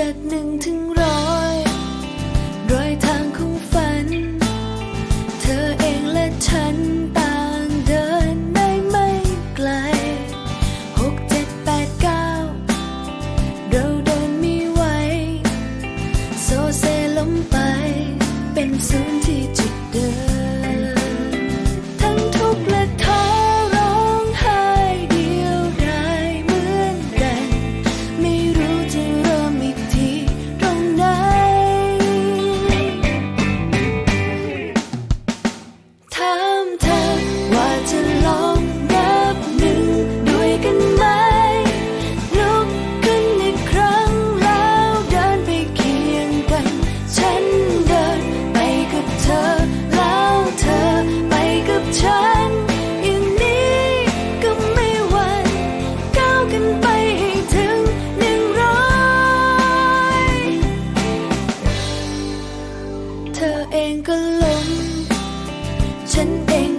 จากหนึ่งถึงร้อยรอยทางของฝัน เธอเองและฉันต่างเดินได้ไม่ไกลหกเจ็ดแปดเก้าเราเดินมีไหวโซเซล้มไป เป็นศูนย์ที่ เธอเองก็ล้มฉันเอง